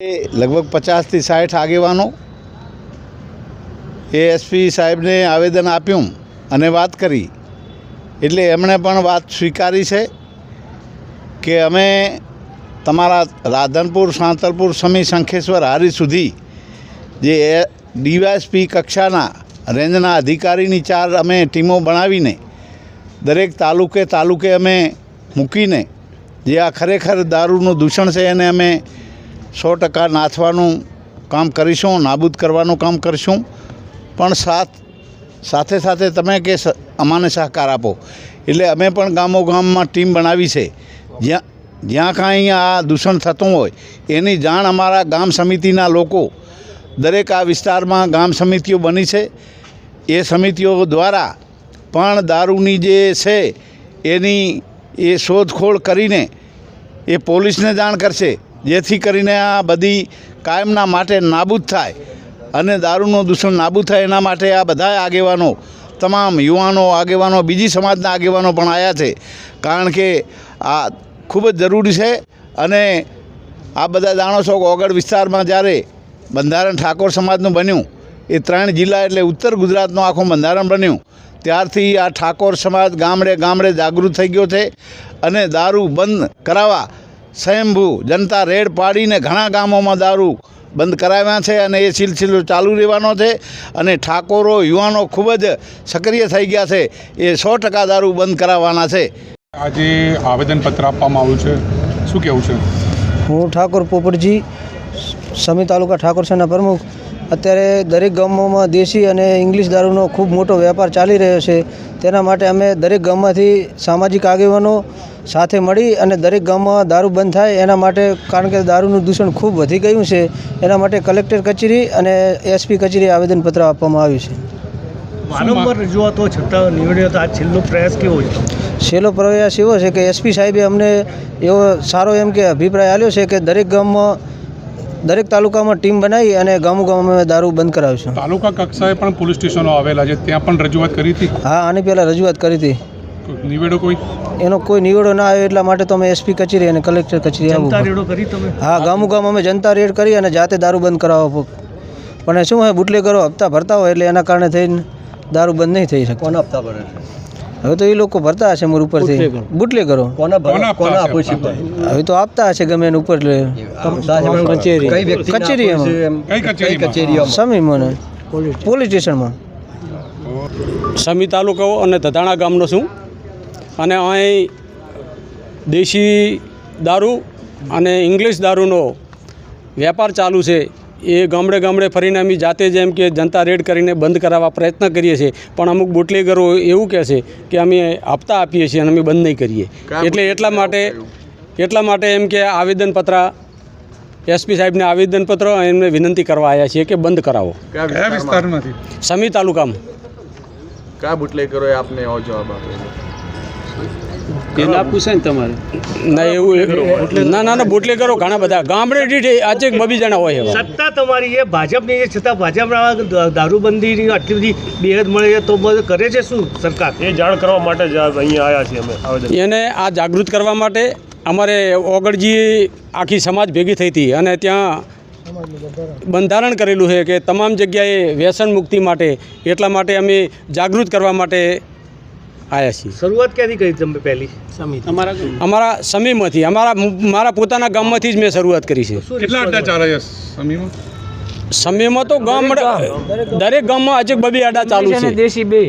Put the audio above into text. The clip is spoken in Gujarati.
એ લગભગ પચાસથી સાઠ આગેવાનો એએસપી સાહેબને આવેદન આપ્યું અને વાત કરી. એટલે એમણે પણ વાત સ્વીકારી છે કે અમે તમારા રાધનપુર, સાંતલપુર, સમી, શંખેશ્વર હારી સુધી જે એ ડીવાયએસપી કક્ષાના રેન્જના અધિકારીની ચાર અમે ટીમો બનાવીને દરેક તાલુકે તાલુકે અમે મૂકીને જે આ ખરેખર દારૂનું દૂષણ છે એને અમે સો ટકા નાથવાનું કામ કરીશું, નાબૂદ કરવાનું કામ કરીશું. પણ સાથ, સાથે સાથે તમે કે અમાને સહકાર આપો. એટલે અમે પણ ગામો ગામમાં ટીમ બનાવી છે. જ્યાં જ્યાં કાંઈ આ દૂષણ થતું હોય, એની જાણ અમારા ગામ સમિતિના લોકો, દરેક આ વિસ્તારમાં ગામ સમિતિઓ બની છે. એ સમિતિઓ દ્વારા પણ દારૂની જે છે, એની એ શોધખોળ કરીને એ પોલીસને જાણ કરશે. જેથી કરીને આ બધી કાયમના માટે નાબૂદ થાય અને દારૂનું દૂષણ નાબૂદ થાય એના માટે આ બધા આગેવાનો, તમામ યુવાનો આગેવાનો, બીજી સમાજના આગેવાનો પણ આવ્યા છે. કારણ કે આ ખૂબ જ જરૂરી છે અને આ બધા જાણો છો કે ઓગળ વિસ્તારમાં જ્યારે બંધારણ ઠાકોર સમાજનું બન્યું, એ ત્રણ જિલ્લા એટલે ઉત્તર ગુજરાતનું આખું બંધારણ બન્યું, ત્યારથી આ ઠાકોર સમાજ ગામડે ગામડે જાગૃત થઈ ગયો છે અને દારૂ બંધ કરાવવા સ્વયંભૂ જનતા રેડ પાડીને ઘણા ગામોમાં દારૂ બંધ કરાવ્યા છે અને એ સિલસિલો ચાલુ રહેવાનો છે અને ઠાકોરો યુવાનો ખૂબ જ સક્રિય થઈ ગયા છે. એ સો ટકા દારૂ બંધ કરાવવાના છે. આજે આવેદનપત્ર આપવામાં આવ્યું છે. શું કહેવું છે? હું ઠાકોર પોપટજી સમી તાલુકા ઠાકોર સેના પ્રમુખ. અત્યારે દરેક ગામોમાં દેશી અને ઇંગ્લિશ દારૂનો ખૂબ મોટો વેપાર ચાલી રહ્યો છે. તેના માટે અમે દરેક ગામમાંથી સામાજિક આગેવાનો સાથે મળી અને દરેક ગામમાં દારૂ બંધ થાય એના માટે કારણ કે દારૂનું દૂષણ ખૂબ વધી ગયું છે એના માટે કલેક્ટર કચેરી અને એસપી કચેરી આવેદનપત્ર આપવામાં આવ્યું છે. વારંવાર રજૂઆતો છતાં નિવડ્યો તો આ છેલ્લો પ્રયાસ કેવો છે? છેલ્લો પ્રયાસ એવો છે કે એસપી સાહેબે અમને એવો સારો એમ કે અભિપ્રાય આપ્યો છે કે દરેક ગામમાં દરેક તાલુકામાં ટીમ બનાવી અને ગામો ગામ અમે દારૂ બંધ કરાવીશું. તાલુકા કક્ષાએ પણ પોલીસ સ્ટેશનો આવેલા છે ત્યાં પણ રજૂઆત કરી હતી? હા આની પહેલાં રજૂઆત કરી હતી. નિવેડો કોઈ? એનો કોઈ નિવેડો ના આવ્યો એટલા માટે તો અમે એસપી કચેરી અને કલેક્ટર કચેરી કરી તમે? હા ગામો ગામ અમે જનતા રેડ કરી અને જાતે દારૂ બંધ કરાવવા પણ શું હોય બુટલેગરો હપ્તા ભરતા હોય એટલે એના કારણે થઈને દારૂ બંધ નહીં થઈ શકે. કોના હપ્તા ભરે હવે તો એ લોકો ભરતા હશે મોર ઉપરથી. બુટલેગરો? કોના કોના કોના આપતા આપો છે? છે હવે તો આપતા હશે ગમે એને ઉપર એટલે. કચેરી કઈ કચેરી એમાં. કઈ કચેરીમાં? સમી મને. પોલીસ સ્ટેશનમાં. સમી તાલુકો અને તધાણા ગામનો છું. અને અહીં દેશી દારૂ અને ઇંગ્લિશ દારૂનો વેપાર ચાલુ છે. એ ગામડે ગામડે ફરીને અમે જાતે જેમ એમ કે જનતા રેડ કરીને બંધ કરાવવા પ્રયત્ન કરીએ છીએ. પણ અમુક બુટલેગરો એવું કહે છે કે અમે હપ્તા આપીએ છીએ અને અમે બંધ નહીં કરીએ. એટલે એટલા માટે એટલા માટે એમ કે આવેદનપત્ર એસપી સાહેબને આવેદનપત્ર એમને વિનંતી કરવા આવ્યા છીએ કે બંધ કરાવો. કયા વિસ્તારમાંથી? સમી તાલુકામાં. કયા બુટલેગરોએ આપને એવો જવાબ આપ્યો? ના એવું ના ના ના બુટલેગરો ઘણા બધા. ગામડે દીઠ આજે બબી જણા હોય એવા. સત્તા તમારી એ ભાજપની છે છતાં ભાજપના દારૂબંધીની આટલી બધી બેહદ મળે છે તો બધું કરે છે શું સરકાર? એ જાણ કરવા માટે જ અહીંયા આવ્યા છીએ અમે એને આ જાગૃત કરવા માટે અમારે ઓગળજી આખી સમાજ ભેગી થઈ હતી અને ત્યાં બંધારણ કરેલું છે કે તમામ જગ્યાએ વ્યસન મુક્તિ માટે એટલા માટે અમે જાગૃત કરવા માટે આવ્યા છીએ. શરૂઆત ક્યાંથી કરી તમે પહેલી? અમારા સમીમાંથી અમારા મારા પોતાના ગામમાંથી જ મેં શરૂઆત કરી છે. કેટલા અડ્ડા ચાલે છે સમીમાં સમયમાં તો ગામ દરેક ગામમાં આજે બબી આડા ચાલુ છે. દેશી બે.